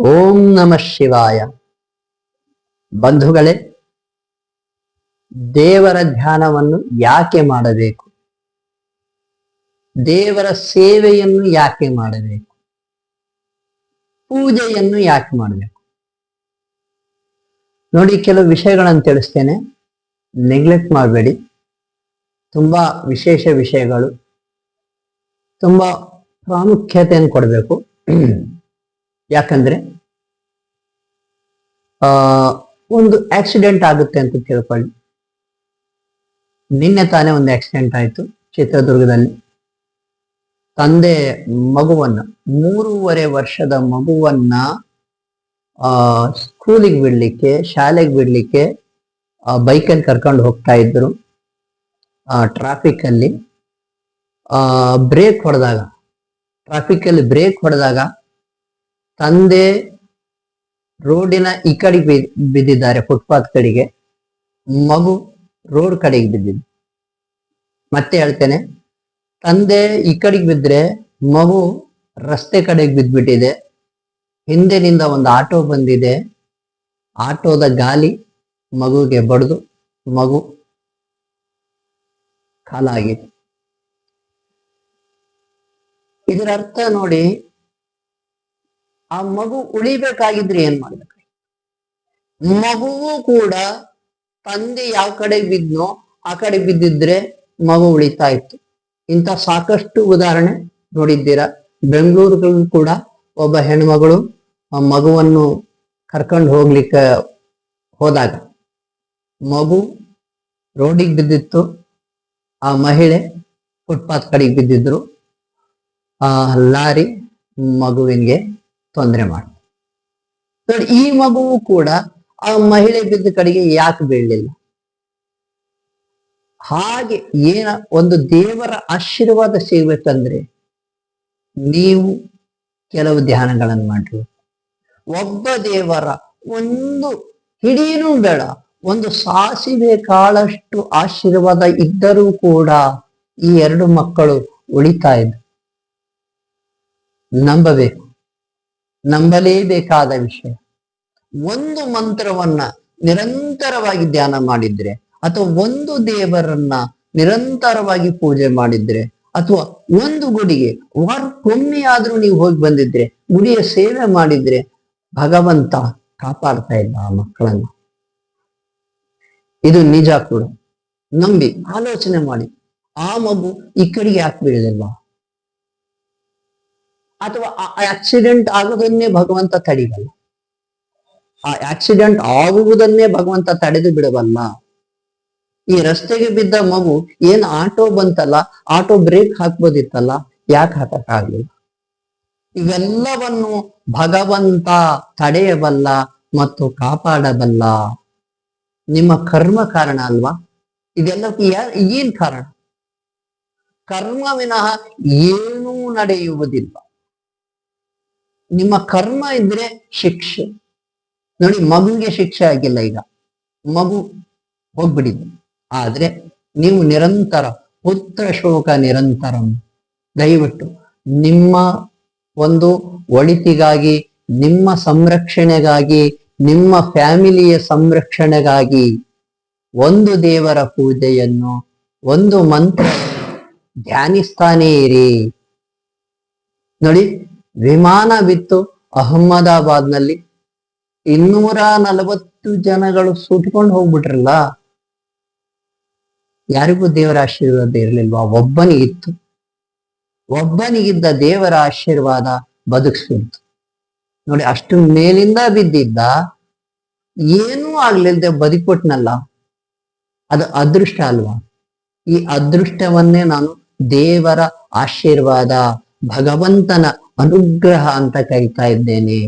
ಓಂ ನಮಃ ಶಿವಾಯ. ಬಂಧುಗಳೇ, ದೇವರ ಧ್ಯಾನವನ್ನು ಯಾಕೆ ಮಾಡಬೇಕು? ದೇವರ ಸೇವೆಯನ್ನು ಯಾಕೆ ಮಾಡಬೇಕು? ಪೂಜೆಯನ್ನು ಯಾಕೆ ಮಾಡಬೇಕು? ನೋಡಿ, ಕೆಲವು ವಿಷಯಗಳನ್ನು ತಿಳಿಸ್ತೇನೆ. ನೆಗ್ಲೆಕ್ಟ್ ಮಾಡಬೇಡಿ. ತುಂಬಾ ವಿಶೇಷ ವಿಷಯಗಳು. ತುಂಬಾ ಪ್ರಾಮುಖ್ಯತೆಯನ್ನು ಕೊಡಬೇಕು. ಯಾಕಂದ್ರೆ, ಆ, ಒಂದು ಆಕ್ಸಿಡೆಂಟ್ ಆಗುತ್ತೆ ಅಂತ ತಿಳ್ಕೊಳ್ಳಿ. ನಿನ್ನೆ ತಾನೇ ಒಂದು ಆಕ್ಸಿಡೆಂಟ್ ಆಯ್ತು ಚಿತ್ರದುರ್ಗದಲ್ಲಿ. ತಂದೆ ಮಗುವನ್ನ, ಮೂರುವರೆ ವರ್ಷದ ಮಗುವನ್ನ, ಆ ಸ್ಕೂಲಿಗೆ ಬಿಡ್ಲಿಕ್ಕೆ, ಶಾಲೆಗೆ ಬಿಡ್ಲಿಕ್ಕೆ ಬೈಕಲ್ಲಿ ಕರ್ಕೊಂಡು ಹೋಗ್ತಾ ಇದ್ರು. ಆ ಟ್ರಾಫಿಕ್ ಅಲ್ಲಿ. ಆ ಬ್ರೇಕ್ ಹೊಡೆದಾಗ ಟ್ರಾಫಿಕ್ ಅಲ್ಲಿ ಬ್ರೇಕ್ ಹೊಡೆದಾಗ ತಂದೆ ರೋಡಿನ ಈ ಕಡೆ ಬಿದ್ದಿದ್ದಾರೆ ಫುಟ್ಪಾತ್ ಕಡೆಗೆ. ಮಗು ರೋಡ್ ಕಡೆಗೆ ಬಿದ್ದಿದೆ. ಮತ್ತೆ ಹೇಳ್ತೇನೆ, ತಂದೆ ಈ ಕಡೆಗೆ ಬಿದ್ದರೆ ಮಗು ರಸ್ತೆ ಕಡೆಗೆ ಬಿದ್ದ್ಬಿಟ್ಟಿದೆ ಹಿಂದಿನಿಂದ ಒಂದು ಆಟೋ ಬಂದಿದೆ. ಆಟೋದ ಗಾಲಿ ಮಗುಗೆ ಬಡಿದು, ಮಗು ಕಾಲಾಗಿದೆ. ಇದರ ಅರ್ಥ ನೋಡಿ ಆ ಮಗು ಉಳಿಬೇಕಾಗಿದ್ರೆ ಏನ್ ಮಾಡ್ಬೇಕು? ಮಗುವು ಕೂಡ ತಂದೆ ಯಾವ ಕಡೆ ಬಿದ್ನೋ ಆ ಕಡೆ ಬಿದ್ದಿದ್ರೆ ಮಗು ಉಳಿತಾ ಇತ್ತು. ಇಂಥ ಸಾಕಷ್ಟು ಉದಾಹರಣೆ ನೋಡಿದ್ದೀರಾ. ಬೆಂಗಳೂರುಗಳು ಕೂಡ ಒಬ್ಬ ಹೆಣ್ಮಗಳು ಆ ಮಗುವನ್ನು ಕರ್ಕೊಂಡು ಹೋಗ್ಲಿಕ್ಕೆ ಹೋದಾಗ ಮಗು ರೋಡಿಗೆ ಬಿದ್ದಿತ್ತು. ಆ ಮಹಿಳೆ ಫುಟ್ಪಾತ್ ಕಡೆಗೆ ಬಿದ್ದಿದ್ರು. ಆ ಲಾರಿ ಮಗುವಿಗೆ ತೊಂದರೆ ಮಾಡ. ಈ ಮಗುವು ಕೂಡ ಆ ಮಹಿಳೆ ಬಿದ್ದ ಕಡೆಗೆ ಯಾಕೆ ಬೀಳಲಿಲ್ಲ? ಹಾಗೆ ಏನ ಒಂದು ದೇವರ ಆಶೀರ್ವಾದ ಸಿಗ್ಬೇಕಂದ್ರೆ ನೀವು ಕೆಲವು ಧ್ಯಾನಗಳನ್ನು ಮಾಡ್ರಿ. ಒಬ್ಬ ದೇವರ ಒಂದು ಹಿಡೀನೂ ಬೇಡ, ಒಂದು ಸಾಸಿವೆ ಕಾಳಷ್ಟು ಆಶೀರ್ವಾದ ಇದ್ದರೂ ಕೂಡ ಈ ಎರಡು ಮಕ್ಕಳು ಉಳಿತಾ ಇದ್ರು ನಂಬಬೇಕು. ನಂಬಲೇಬೇಕಾದ ವಿಷಯ. ಒಂದು ಮಂತ್ರವನ್ನ ನಿರಂತರವಾಗಿ ಧ್ಯಾನ ಮಾಡಿದ್ರೆ ಅಥವಾ ಒಂದು ದೇವರನ್ನ ನಿರಂತರವಾಗಿ ಪೂಜೆ ಮಾಡಿದ್ರೆ ಅಥವಾ ಒಂದು ಗುಡಿಗೆ ವಾರಕ್ಕೊಮ್ಮೆ ಆದ್ರೂ ನೀವು ಹೋಗಿ ಬಂದಿದ್ರೆ, ಗುಡಿಯ ಸೇವೆ ಮಾಡಿದ್ರೆ ಭಗವಂತ ಕಾಪಾಡ್ತಾ ಇದ್ದ ಆ ಮಕ್ಕಳನ್ನ. ಇದು ನಿಜ ಕೂಡ. ನಂಬಿ, ಆಲೋಚನೆ ಮಾಡಿ. ಆ ಮಗು ಈ ಕಡೆಗೆ ಯಾಕೆ ಬೀಳಲಿಲ್ವಾ ಅಥವಾ ಆಕ್ಸಿಡೆಂಟ್ ಆಗುವುದನ್ನೇ ಭಗವಂತ ತಡಿಬಲ್ಲ ಆ ಆಕ್ಸಿಡೆಂಟ್ ಆಗುವುದನ್ನೇ ಭಗವಂತ ತಡೆದು ಬಿಡಬಲ್ಲ. ಈ ರಸ್ತೆಗೆ ಬಿದ್ದ ಮಗು ಏನ್ ಆಟೋ ಬಂತಲ್ಲ ಆಟೋ ಬ್ರೇಕ್ ಹಾಕ್ಬೋದಿತ್ತಲ್ಲ, ಯಾಕೆ ಹಾಕಕ್ಕಾಗ್ಲಿಲ್ಲ? ಇವೆಲ್ಲವನ್ನು ಭಗವಂತ ತಡೆಯಬಲ್ಲ ಮತ್ತು ಕಾಪಾಡಬಲ್ಲ. ನಿಮ್ಮ ಕರ್ಮ ಕಾರಣ ಅಲ್ವಾ? ಇದೆಲ್ಲಕ್ಕೆ ಯಾ- ಏನ್ ಕಾರಣ? ಕರ್ಮ ವಿನಃ ಏನೂ ನಡೆಯುವುದಿಲ್ಲ. ನಿಮ್ಮ ಕರ್ಮ ಇದ್ರೆ ಶಿಕ್ಷೆ. ನೋಡಿ ಮಗುಗೆ ಶಿಕ್ಷೆ ಆಗಿಲ್ಲ ಈಗ. ಮಗು ಹೋಗ್ಬಿಡಿದೆ ಆದ್ರೆ ನೀವು ನಿರಂತರ, ಪುತ್ರ ಶೋಕ ನಿರಂತರಂ. ದಯವಿಟ್ಟು ನಿಮ್ಮ ಒಂದು ಒಳಿತಿಗಾಗಿ, ನಿಮ್ಮ ಸಂರಕ್ಷಣೆಗಾಗಿ, ನಿಮ್ಮ ಫ್ಯಾಮಿಲಿಯ ಸಂರಕ್ಷಣೆಗಾಗಿ ಒಂದು ದೇವರ ಪೂಜೆಯನ್ನು, ಒಂದು ಮಂತ್ರ ಧ್ಯಾನಿಸ್ತಾನೇ ಇರಿ. ನೋಡಿ ವಿಮಾನ ಬಿತ್ತು ಅಹಮದಾಬಾದ್ನಲ್ಲಿ. ಇನ್ನೂರ ನಲವತ್ತು ಜನಗಳು ಸುಟ್ಕೊಂಡು ಹೋಗ್ಬಿಟ್ರಲ್ಲ? ಯಾರಿಗೂ ದೇವರ ಆಶೀರ್ವಾದ ಇರಲಿಲ್ವಾ? ಒಬ್ಬನಿಗಿತ್ತು. ಒಬ್ಬನಿಗಿದ್ದ ದೇವರ ಆಶೀರ್ವಾದ ಬದುಕಿಸ್ಬಿಡ್ತು ನೋಡಿ, ಅಷ್ಟು ಮೇಲಿಂದ ಬಿದ್ದಿದ್ದ ಏನೂ ಆಗ್ಲಿಲ್ದೆ ಬದುಕೊಟ್ನಲ್ಲ ಅದು ಅದೃಷ್ಟ ಅಲ್ವಾ? ಈ ಅದೃಷ್ಟವನ್ನೇ ನಾನು ದೇವರ ಆಶೀರ್ವಾದ, ಭಗವಂತನ ಅನುಗ್ರಹ ಅಂತ ಕರಿತಾ ಇದ್ದೇನೆ.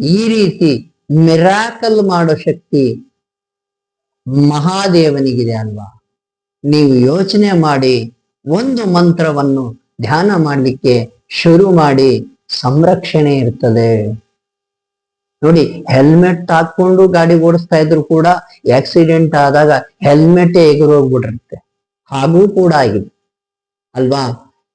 ಈ ರೀತಿ ಮಿರಾಕಲ್ ಮಾಡೋ ಶಕ್ತಿ ಮಹಾದೇವನಿಗಿದೆ ಅಲ್ವಾ? ನೀವು ಯೋಚನೆ ಮಾಡಿ, ಒಂದು ಮಂತ್ರವನ್ನು ಧ್ಯಾನ ಮಾಡಲಿಕ್ಕೆ ಶುರು ಮಾಡಿ ಸಂರಕ್ಷಣೆ ಇರ್ತದೆ. ನೋಡಿ, ಹೆಲ್ಮೆಟ್ ಹಾಕೊಂಡು ಗಾಡಿ ಓಡಿಸ್ತಾ ಇದ್ರು ಕೂಡ ಆಕ್ಸಿಡೆಂಟ್ ಆದಾಗ ಹೆಲ್ಮೆಟ್ ಎಗರೋಗ್ಬಿಟ್ಟಿರುತ್ತೆ. ಹಾಗೂ ಕೂಡ ಆಗಿದೆ. ಅಲ್ವಾ?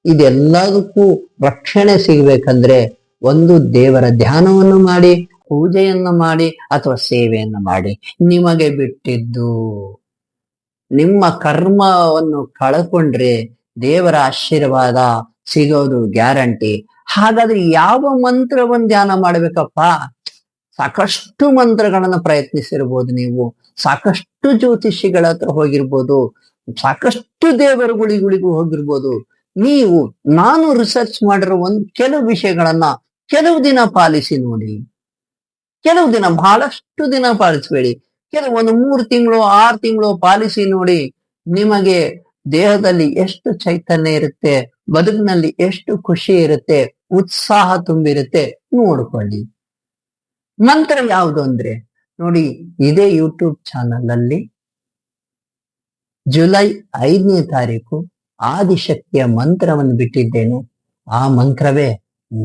ಇದೆಲ್ಲದಕ್ಕೂ ರಕ್ಷಣೆ ಸಿಗಬೇಕಂದ್ರೆ ಒಂದು ದೇವರ ಧ್ಯಾನವನ್ನು ಮಾಡಿ, ಪೂಜೆಯನ್ನು ಮಾಡಿ ಅಥವಾ ಸೇವೆಯನ್ನು ಮಾಡಿ. ನಿಮಗೆ ಬಿಟ್ಟಿದ್ದು, ನಿಮ್ಮ ಕರ್ಮವನ್ನು ಕಳ್ಕೊಂಡ್ರೆ ದೇವರ ಆಶೀರ್ವಾದ ಸಿಗೋದು ಗ್ಯಾರಂಟಿ. ಹಾಗಾದ್ರೆ ಯಾವ ಮಂತ್ರವನ್ನು ಧ್ಯಾನ ಮಾಡ್ಬೇಕಪ್ಪ? ಸಾಕಷ್ಟು ಮಂತ್ರಗಳನ್ನು ಪ್ರಯತ್ನಿಸಿರ್ಬೋದು ನೀವು. ಸಾಕಷ್ಟು ಜ್ಯೋತಿಷಿಗಳ ಹತ್ರ ಹೋಗಿರ್ಬೋದು. ಸಾಕಷ್ಟು ದೇವರ ಗುಳಿಗಳಿಗೂ ಹೋಗಿರ್ಬೋದು. ನೀವು, ನಾನು ರಿಸರ್ಚ್ ಮಾಡಿರೋ ಒಂದು ಕೆಲವು ವಿಷಯಗಳನ್ನ ಕೆಲವು ದಿನ ಪಾಲಿಸಿ ನೋಡಿ. ಕೆಲವು ದಿನ, ಬಹಳಷ್ಟು ದಿನ ಪಾಲಿಸಬೇಡಿ. ಕೆಲವು ಒಂದು ಮೂರು ತಿಂಗಳು, ಆರು ತಿಂಗಳು ಪಾಲಿಸಿ ನೋಡಿ, ನಿಮಗೆ ದೇಹದಲ್ಲಿ ಎಷ್ಟು ಚೈತನ್ಯ ಇರುತ್ತೆ, ಬದುಕಿನಲ್ಲಿ ಎಷ್ಟು ಖುಷಿ ಇರುತ್ತೆ, ಉತ್ಸಾಹ ತುಂಬಿರುತ್ತೆ ನೋಡ್ಕೊಳ್ಳಿ. ನಂತರ ಯಾವುದು ಅಂದ್ರೆ, ನೋಡಿ, ಇದೇ ಯೂಟ್ಯೂಬ್ ಚಾನಲ್ ಅಲ್ಲಿ ಜುಲೈ ಐದನೇ ತಾರೀಕು ಆದಿಶಕ್ತಿಯ ಮಂತ್ರವನ್ನು ಬಿಟ್ಟಿದ್ದೇನೆ. ಆ ಮಂತ್ರವೇ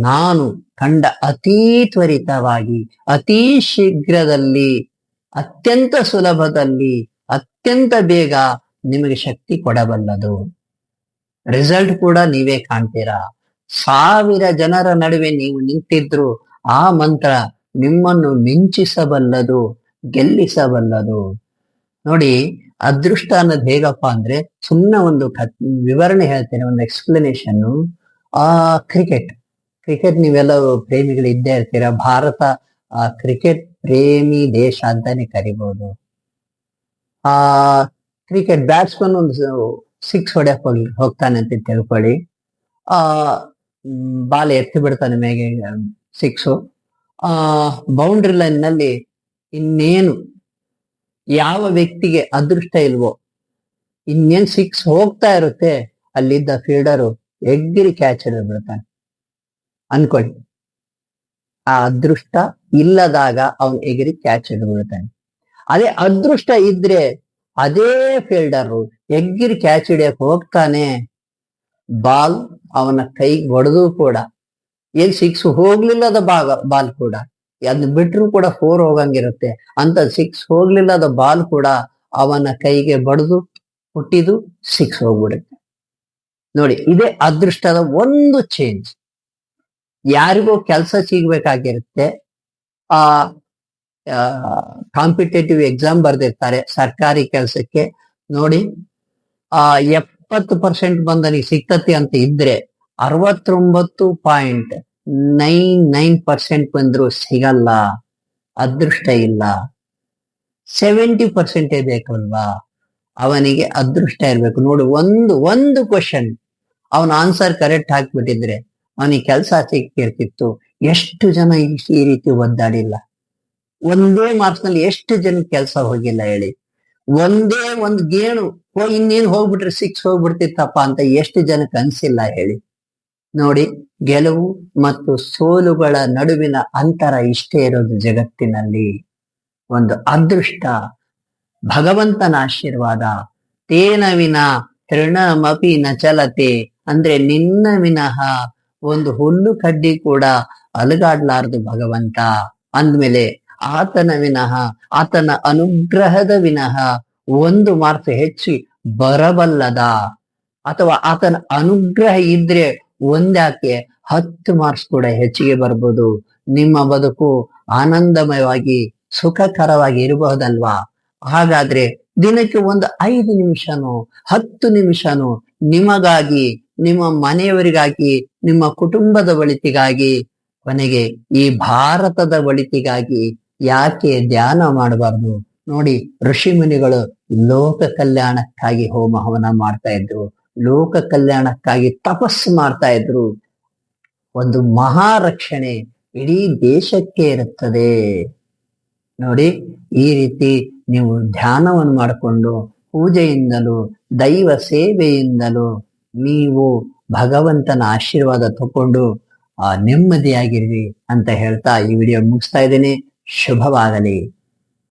ನಾನು ಕಂಡ ಅತೀ ತ್ವರಿತವಾಗಿ, ಅತೀ ಶೀಘ್ರದಲ್ಲಿ, ಅತ್ಯಂತ ಸುಲಭದಲ್ಲಿ, ಅತ್ಯಂತ ಬೇಗ ನಿಮಗೆ ಶಕ್ತಿ ಕೊಡಬಲ್ಲದು. ರಿಸಲ್ಟ್ ಕೂಡ ನೀವೇ ಕಾಣ್ತೀರಾ? ಸಾವಿರ ಜನರ ನಡುವೆ ನೀವು ನಿಂತಿದ್ರು ಆ ಮಂತ್ರ ನಿಮ್ಮನ್ನು ಮಿಂಚಿಸಬಲ್ಲದು, ಗೆಲ್ಲಿಸಬಲ್ಲದು. ನೋಡಿ ಅದೃಷ್ಟ ಅನ್ನೋದು ಹೇಗಪ್ಪ ಅಂದ್ರೆ ಸುಮ್ಮನೆ ಒಂದು ವಿವರಣೆ ಹೇಳ್ತೇನೆ, ಒಂದು ಎಕ್ಸ್ಪ್ಲನೇಷನ್ ಆ ಕ್ರಿಕೆಟ್ ಕ್ರಿಕೆಟ್ ನೀವೆಲ್ಲ ಪ್ರೇಮಿಗಳು ಇದ್ದೇ ಇರ್ತೀರಾ. ಭಾರತ, ಆ ಕ್ರಿಕೆಟ್ ಪ್ರೇಮಿ ದೇಶ ಅಂತಾನೆ ಕರಿಬಹುದು ಆ ಕ್ರಿಕೆಟ್ ಬ್ಯಾಟ್ಸ್ಮನ್ ಒಂದು ಸಿಕ್ಸ್ ಹೊಡೆಯಕ್ ಹೋಗಿ, ಹೋಗ್ತಾನೆ ಅಂತ ತಿಳ್ಕೊಳ್ಳಿ. ಆ ಬಾಲ್ ಎತ್ತಿ ಬಿಡ್ತಾನೆ ಮೇಗೆ ಸಿಕ್ಸು ಆ ಬೌಂಡ್ರಿ ಲೈನ್ನಲ್ಲಿ ಇನ್ನೇನು ಯಾವ ವ್ಯಕ್ತಿಗೆ ಅದೃಷ್ಟ ಇಲ್ವೋ, ಇನ್ನೇನ್ ಸಿಕ್ಸ್ ಹೋಗ್ತಾ ಇರುತ್ತೆ, ಅಲ್ಲಿದ್ದ ಫೀಲ್ಡರು ಎಗ್ಗಿರಿ ಕ್ಯಾಚ್ ಬಿಡ್ತಾನೆ ಅನ್ಕೊಳ್ಳಿ ಆ ಅದೃಷ್ಟ ಇಲ್ಲದಾಗ ಅವನು ಎಗಿರಿ ಕ್ಯಾಚ್ ಹಿಡಿದ್ಬಿಡ್ತಾನೆ ಅದೇ ಅದೃಷ್ಟ ಇದ್ರೆ ಅದೇ ಫೀಲ್ಡರು ಎಗ್ಗಿರಿ ಕ್ಯಾಚ್ ಹಿಡಿಯಕ್ ಹೋಗ್ತಾನೆ ಬಾಲ್ ಅವನ ಕೈಗೆ ಹೊಡೆದು ಕೂಡ. ಏನ್ ಸಿಕ್ಸ್ ಹೋಗ್ಲಿಲ್ಲದ ಭಾಗ ಬಾಲ್ ಕೂಡ. ಅದ್ ಬಿಟ್ರು ಕೂಡ ಫೋರ್ ಹೋಗಂಗಿರುತ್ತೆ. ಅಂತ ಸಿಕ್ಸ್ ಹೋಗ್ಲಿಲ್ಲದ ಬಾಲ್ ಕೂಡ ಅವನ ಕೈಗೆ ಬಡಿದು ಹುಟ್ಟಿದು ಸಿಕ್ಸ್ ಹೋಗ್ಬಿಡುತ್ತೆ. ನೋಡಿ, ಇದೇ ಅದೃಷ್ಟದ ಒಂದು ಚೇಂಜ್ ಯಾರಿಗೋ ಕೆಲಸ ಸಿಗ್ಬೇಕಾಗಿರುತ್ತೆ. ಆ ಕಾಂಪಿಟೇಟಿವ್ ಎಕ್ಸಾಮ್ ಬರ್ದಿರ್ತಾರೆ ಸರ್ಕಾರಿ ಕೆಲಸಕ್ಕೆ. ನೋಡಿ, ಆ, ಎಪ್ಪತ್ತು ಪರ್ಸೆಂಟ್ ಬಂದನಿಗೆ ಸಿಕ್ತತಿ ಅಂತ ಇದ್ರೆ ಅರವತ್ತೊಂಬತ್ತು ಪಾಯಿಂಟ್ ನೈನ್ ನೈನ್ ಪರ್ಸೆಂಟ್ ಬಂದ್ರು ಸಿಗಲ್ಲ, ಅದೃಷ್ಟ ಇಲ್ಲ. ಸೆವೆಂಟಿ ಪರ್ಸೆಂಟೇ ಬೇಕಲ್ವಾ? ಅವನಿಗೆ ಅದೃಷ್ಟ ಇರ್ಬೇಕು. ನೋಡು, ಒಂದು ಒಂದು ಕ್ವಶನ್ ಅವನ ಆನ್ಸರ್ ಕರೆಕ್ಟ್ ಹಾಕ್ಬಿಟ್ಟಿದ್ರೆ ಅವನಿಗೆ ಕೆಲಸ ಸಿಕ್ಕಿರ್ತಿತ್ತು. ಎಷ್ಟು ಜನ ಈ- ರೀತಿ ಒದ್ದಾಡಿಲ್ಲ? ಒಂದೇ ಮಾರ್ಕ್ಸ್ನಲ್ಲಿ ಎಷ್ಟು ಜನ ಕೆಲಸ ಹೋಗಿಲ್ಲ ಹೇಳಿ. ಒಂದೇ ಒಂದು ಗೇಣು ಇನ್ನೇನು ಹೋಗ್ಬಿಟ್ರೆ ಸಿಕ್ಸ್ ಹೋಗ್ಬಿಡ್ತಿತ್ತಪ್ಪ ಅಂತ ಎಷ್ಟು ಜನಕ್ಕೆ ಅನ್ಸಿಲ್ಲ ಹೇಳಿ. ನೋಡಿ, ಗೆಲುವು ಮತ್ತು ಸೋಲುಗಳ ನಡುವಿನ ಅಂತರ ಇಷ್ಟೇ ಇರೋದು ಜಗತ್ತಿನಲ್ಲಿ. ಒಂದು ಅದೃಷ್ಟ, ಭಗವಂತನ ಆಶೀರ್ವಾದ. ತೇನ ವಿನ ತೃಣಮಪಿ ನ ಚಲತೆ. ಅಂದ್ರೆ ನಿನ್ನ ವಿನಃ ಒಂದು ಹುಲ್ಲು ಕಡ್ಡಿ ಕೂಡ ಅಲುಗಾಡ್ಲಾರದು ಭಗವಂತ. ಅಂದ್ಮೇಲೆ ಆತನ ವಿನಃ, ಆತನ ಅನುಗ್ರಹದ ವಿನಃ ಒಂದು ಮಾರ್ಕ್ಸ್ ಹೆಚ್ಚಿ ಬರಬಲ್ಲದ. ಅಥವಾ ಆತನ ಅನುಗ್ರಹ ಇದ್ರೆ ಒಂದ್ಯಾಕೆ ಹತ್ತು ಮಾರ್ಕ್ಸ್ ಕೂಡ ಹೆಚ್ಚಿಗೆ ಬರ್ಬೋದು. ನಿಮ್ಮ ಬದುಕು ಆನಂದಮಯವಾಗಿ, ಸುಖಕರವಾಗಿ ಇರಬಹುದಲ್ವಾ? ಹಾಗಾದ್ರೆ ದಿನಕ್ಕೆ ಒಂದು ಐದು ನಿಮಿಷನೋ, ಹತ್ತು ನಿಮಿಷನೋ ನಿಮಗಾಗಿ, ನಿಮ್ಮ ಮನೆಯವರಿಗಾಗಿ, ನಿಮ್ಮ ಕುಟುಂಬದ ಒಳಿತಿಗಾಗಿ, ಕೊನೆಗೆ ಈ ಭಾರತದ ಒಳಿತಿಗಾಗಿ ಯಾಕೆ ಧ್ಯಾನ ಮಾಡಬಾರ್ದು? ನೋಡಿ, ಋಷಿ ಮುನಿಗಳು ಲೋಕ ಕಲ್ಯಾಣಕ್ಕಾಗಿ ಹೋಮ ಹವನ ಮಾಡ್ತಾ ಇದ್ರು. ಲೋಕ ಕಲ್ಯಾಣಕ್ಕಾಗಿ ತಪಸ್ಸು ಮಾಡ್ತಾ ಇದ್ರು. ಒಂದು ಮಹಾರಕ್ಷಣೆ ಇಡೀ ದೇಶಕ್ಕೆ ಇರುತ್ತದೆ. ನೋಡಿ, ಈ ರೀತಿ ನೀವು ಧ್ಯಾನವನ್ನು ಮಾಡಿಕೊಂಡು ಪೂಜೆಯಿಂದಲೂ ದೈವ ಸೇವೆಯಿಂದಲೂ ನೀವು ಭಗವಂತನ ಆಶೀರ್ವಾದ ತಕೊಂಡು ಆ ನೆಮ್ಮದಿಯಾಗಿರ್ರಿ ಅಂತ ಹೇಳ್ತಾ ಈ ವಿಡಿಯೋ ಮುಗಿಸ್ತಾ ಇದ್ದೀನಿ. ಶುಭವಾಗಲಿ.